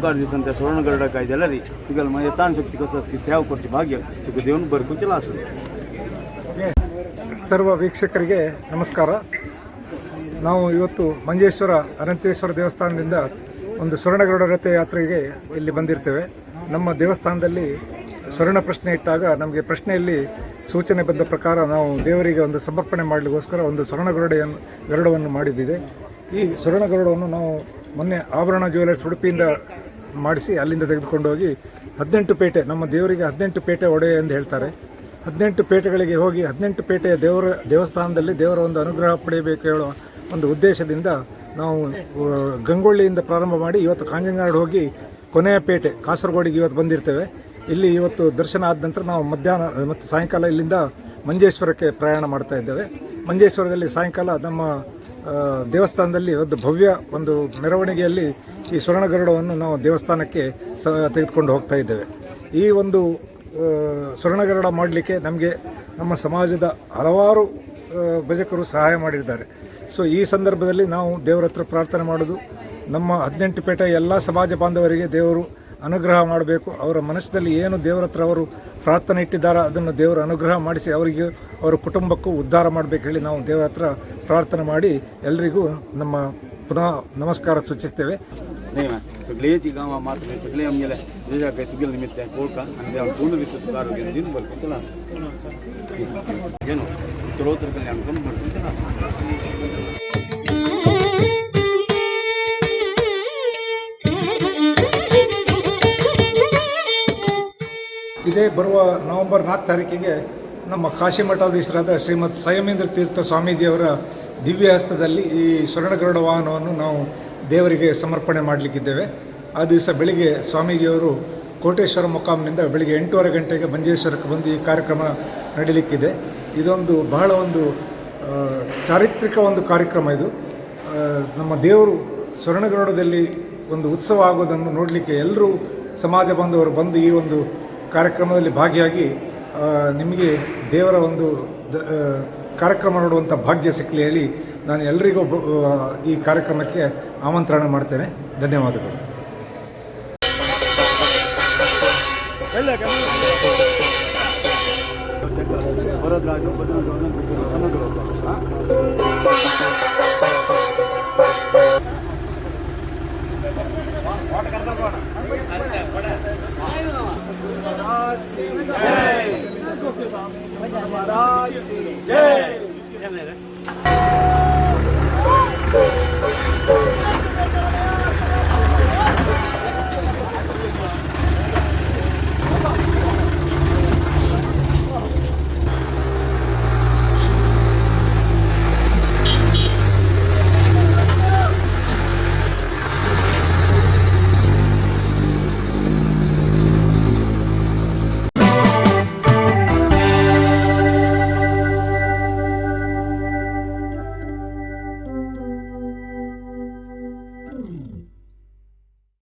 ಉಗಾರು ದಿವಸ ಸುವರ್ಣ ಗರುಡ ಕಾಯ್ದೆಲ್ಲ ರೀ. ಈಗ ಶಕ್ತಿ ಕಸಕ್ತಿ ಸೇವೆ ಕೊಟ್ಟು ಭಾಗ್ಯ. ಈಗ ಬರ್ಕು ಸರ್ವ ವೀಕ್ಷಕರಿಗೆ ನಮಸ್ಕಾರ. ನಾವು ಇವತ್ತು ಮಂಜೇಶ್ವರ ಅನಂತೇಶ್ವರ ದೇವಸ್ಥಾನದಿಂದ ಒಂದು ಸುವರ್ಣಗರುಡ ರಥ ಯಾತ್ರೆಗೆ ಇಲ್ಲಿ ಬಂದಿರ್ತೇವೆ. ನಮ್ಮ ದೇವಸ್ಥಾನದಲ್ಲಿ ಸ್ವರ್ಣ ಪ್ರಶ್ನೆ ಇಟ್ಟಾಗ ನಮಗೆ ಪ್ರಶ್ನೆಯಲ್ಲಿ ಸೂಚನೆ ಬಂದ ಪ್ರಕಾರ ನಾವು ದೇವರಿಗೆ ಒಂದು ಸಮರ್ಪಣೆ ಮಾಡಲಿಕ್ಕೋಸ್ಕರ ಒಂದು ಸ್ವರ್ಣ ಗರುಡೆಯನ್ನು ಗರುಡವನ್ನು ಮಾಡಿದ್ದಿದೆ. ಈ ಸ್ವರ್ಣ ಗರುಡವನ್ನು ನಾವು ಮೊನ್ನೆ ಆಭರಣ ಜ್ಯುವೆಲರ್ಸ್ ಉಡುಪಿಯಿಂದ ಮಾಡಿಸಿ ಅಲ್ಲಿಂದ ತೆಗೆದುಕೊಂಡು ಹೋಗಿ ಹದಿನೆಂಟು ಪೇಟೆ, ನಮ್ಮ ದೇವರಿಗೆ ಹದಿನೆಂಟು ಪೇಟೆ ಒಡೆ ಎಂದು ಹೇಳ್ತಾರೆ. ಹದಿನೆಂಟು ಪೇಟೆಗಳಿಗೆ ಹೋಗಿ ಹದಿನೆಂಟು ಪೇಟೆಯ ದೇವರ ದೇವಸ್ಥಾನದಲ್ಲಿ ದೇವರ ಒಂದು ಅನುಗ್ರಹ ಪಡೆಯಬೇಕು ಹೇಳುವ ಒಂದು ಉದ್ದೇಶದಿಂದ ನಾವು ಗಂಗೊಳ್ಳಿಯಿಂದ ಪ್ರಾರಂಭ ಮಾಡಿ ಇವತ್ತು ಕಾಂಜಂಗಾಡ್ ಹೋಗಿ ಕೊನೆಯ ಪೇಟೆ, ಕಾಸರಗೋಡಿಗೆ ಇವತ್ತು ಬಂದಿರ್ತೇವೆ. ಇಲ್ಲಿ ಇವತ್ತು ದರ್ಶನ ಆದ ನಂತರ ನಾವು ಮಧ್ಯಾಹ್ನ, ಮತ್ತು ಸಾಯಂಕಾಲ ಇಲ್ಲಿಂದ ಮಂಜೇಶ್ವರಕ್ಕೆ ಪ್ರಯಾಣ ಮಾಡ್ತಾ ಇದ್ದೇವೆ. ಮಂಜೇಶ್ವರದಲ್ಲಿ ಸಾಯಂಕಾಲ ನಮ್ಮ ದೇವಸ್ಥಾನದಲ್ಲಿ ಒಂದು ಭವ್ಯ ಒಂದು ಮೆರವಣಿಗೆಯಲ್ಲಿ ಈ ಸ್ವರ್ಣಗರುಡವನ್ನು ನಾವು ದೇವಸ್ಥಾನಕ್ಕೆ ಸ, ತೆಗೆದುಕೊಂಡು ಹೋಗ್ತಾ ಇದ್ದೇವೆ. ಈ ಒಂದು ಸ್ವರ್ಣ ಗರುಡ ಮಾಡಲಿಕ್ಕೆ ನಮಗೆ ನಮ್ಮ ಸಮಾಜದ ಹಲವಾರು ಭಜಕರು ಸಹಾಯ ಮಾಡಿದ್ದಾರೆ. ಸೊ ಈ ಸಂದರ್ಭದಲ್ಲಿ ನಾವು ದೇವರ ಹತ್ರ ಪ್ರಾರ್ಥನೆ ಮಾಡೋದು, ನಮ್ಮ ಹದಿನೆಂಟು ಪೇಟೆ ಎಲ್ಲ ಸಮಾಜ ಬಾಂಧವರಿಗೆ ದೇವರು ಅನುಗ್ರಹ ಮಾಡಬೇಕು. ಅವರ ಮನಸ್ಸಿನಲ್ಲಿ ಏನು ದೇವರ ಹತ್ರ ಅವರು ಪ್ರಾರ್ಥನೆ ಇಟ್ಟಿದ್ದಾರೆ, ಅದನ್ನು ದೇವರು ಅನುಗ್ರಹ ಮಾಡಿಸಿ ಅವರಿಗೆ ಅವರ ಕುಟುಂಬಕ್ಕೂ ಉದ್ಧಾರ ಮಾಡಬೇಕು ಹೇಳಿ ನಾವು ದೇವರ ಹತ್ರ ಪ್ರಾರ್ಥನೆ ಮಾಡಿ ಎಲ್ಲರಿಗೂ ನಮ್ಮ ಪುನಃ ನಮಸ್ಕಾರ ಸೂಚಿಸ್ತೇವೆ नाही मॅम सगळेची गावा मात्र सगळे आमगेले जेजा काही तुगेल निमित्त कोळका आणि देवा पूर्ण विश्व आरोग्य दिन बरकून केला ಏನು ಉತ್ತರೋತ್ತರದಲ್ಲಿ ಅನ್ಕೊಂಡು ಬರ್ತೀನಿ ಕೇಳ ಇದೇ ಬರುವ ನವೆಂಬರ್ ನಾಲ್ಕು ತಾರೀಕಿಗೆ ನಮ್ಮ ಕಾಶಿ ಮಠಾಧೀಶರಾದ ಶ್ರೀಮತ್ ಸಂಯಮೇಂದ್ರ ತೀರ್ಥ ಸ್ವಾಮೀಜಿಯವರ ದಿವ್ಯ ಹಸ್ತದಲ್ಲಿ ಈ ಸ್ವರ್ಣಗರುಡ ವಾಹನವನ್ನು ನಾವು ದೇವರಿಗೆ ಸಮರ್ಪಣೆ ಮಾಡಲಿಕ್ಕಿದ್ದೇವೆ. ಆ ದಿವಸ ಬೆಳಿಗ್ಗೆ ಸ್ವಾಮೀಜಿಯವರು ಕೋಟೇಶ್ವರ ಮುಕಾಮ್ನಿಂದ ಬೆಳಿಗ್ಗೆ ಎಂಟೂವರೆ ಗಂಟೆಗೆ ಮಂಜೇಶ್ವರಕ್ಕೆ ಬಂದು ಈ ಕಾರ್ಯಕ್ರಮ ನಡೀಲಿಕ್ಕಿದೆ. ಇದೊಂದು ಬಹಳ ಒಂದು ಚಾರಿತ್ರಿಕ ಒಂದು ಕಾರ್ಯಕ್ರಮ ಇದು. ನಮ್ಮ ದೇವರು ಸ್ವರ್ಣಗರುಡದಲ್ಲಿ ಒಂದು ಉತ್ಸವ ಆಗೋದನ್ನು ನೋಡಲಿಕ್ಕೆ ಎಲ್ಲರೂ ಸಮಾಜ ಬಾಂಧವರು ಬಂದು ಈ ಒಂದು ಕಾರ್ಯಕ್ರಮದಲ್ಲಿ ಭಾಗಿಯಾಗಿ ನಿಮಗೆ ದೇವರ ಒಂದು ದ ಕಾರ್ಯಕ್ರಮ ನೋಡುವಂಥ ಭಾಗ್ಯ ಸಿಕ್ಕಲಿ ಹೇಳಿ ನಾನು ಎಲ್ಲರಿಗೂ ಈ ಕಾರ್ಯಕ್ರಮಕ್ಕೆ ಆಮಂತ್ರಣ ಮಾಡ್ತೇನೆ. ಧನ್ಯವಾದಗಳು. ರಾಜು महाराज की जय